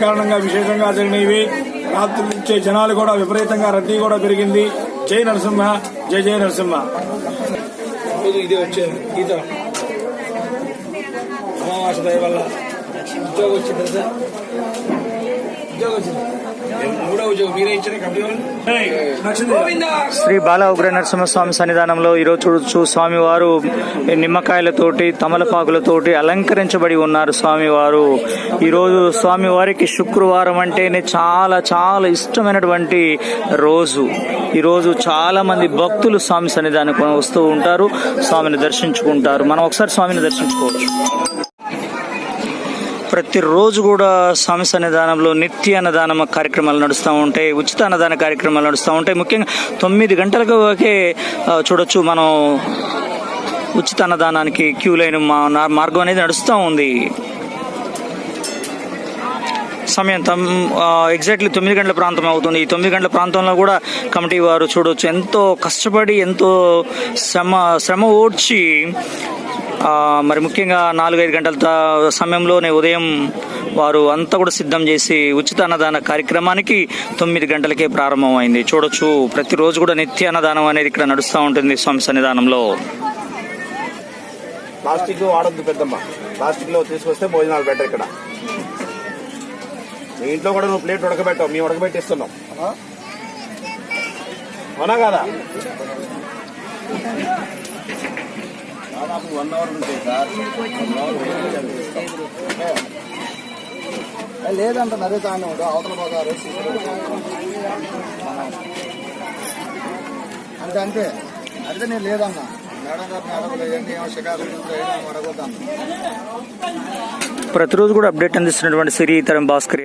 కారణంగా విశేషంగా జరిగినవి. రాత్రి నుంచే జనాలు కూడా విపరీతంగా రద్దీ కూడా పెరిగింది. జై నరసింహ జై జై నరసింహ. ఇది వచ్చే గీత. అమావాస దయ వల్ల ఉద్యోగం వచ్చింది తెలుసా? ఉద్యోగం వచ్చింది. శ్రీ బాల ఉగ్ర నరసింహస్వామి సన్నిధానంలో ఈరోజు చూడొచ్చు. స్వామివారు నిమ్మకాయలతోటి తమలపాకులతోటి అలంకరించబడి ఉన్నారు స్వామివారు. ఈరోజు స్వామివారికి శుక్రవారం అంటేనే చాలా చాలా ఇష్టమైనటువంటి రోజు. ఈరోజు చాలా మంది భక్తులు స్వామి సన్నిధానికి వస్తూ ఉంటారు స్వామిని దర్శించుకుంటారు. మనం ఒకసారి స్వామిని దర్శించుకోవచ్చు. ప్రతిరోజు కూడా స్వామి సన్నిధానంలో నిత్య అన్నదానం కార్యక్రమాలు నడుస్తూ ఉంటాయి ఉచిత అన్నదాన కార్యక్రమాలు నడుస్తూ ఉంటాయి. ముఖ్యంగా తొమ్మిది గంటలకు వరకే చూడొచ్చు మనం ఉచిత అన్నదానానికి క్యూ లైన్ మా నా- మార్గం అనేది నడుస్తూ ఉంది. సమయం తమ్ ఎగ్జాక్ట్లీ తొమ్మిది గంటల ప్రాంతం అవుతుంది. ఈ తొమ్మిది గంటల ప్రాంతంలో కూడా కమిటీ వారు చూడవచ్చు ఎంతో కష్టపడి ఎంతో శ్రమ శ్రమ ఓడ్చి మరి ముఖ్యంగా నాలుగైదు గంటల సమయంలోనే ఉదయం వారు అంతా కూడా సిద్ధం చేసి ఉచిత అన్నదాన కార్యక్రమానికి తొమ్మిది గంటలకే ప్రారంభమైంది. చూడొచ్చు ప్రతిరోజు కూడా నిత్య అన్నదానం అనేది ఇక్కడ నడుస్తూ ఉంటుంది స్వామి సన్నిధానంలో. ప్లాస్టిక్ వాడద్దు పెద్దమ్మ. ప్లాస్టిక్లో తీసుకొస్తే భోజనాలు బెటర్ ఇక్కడ. మీ ఇంట్లో కూడా నువ్వు ప్లేట్ ఉడకబెట్టావు మేము ఉడకబెట్టిస్తున్నాం. అవునా కదా? మాకు వన్ అవర్ ఉంటాయి సార్ లేదంట నరే తాను అవతల బజారు అంటే అంతే అంటే నేను లేదన్నా. ప్రతిరోజు కూడా అప్డేట్ అందిస్తున్నటువంటి సిరి తరం భాస్కర్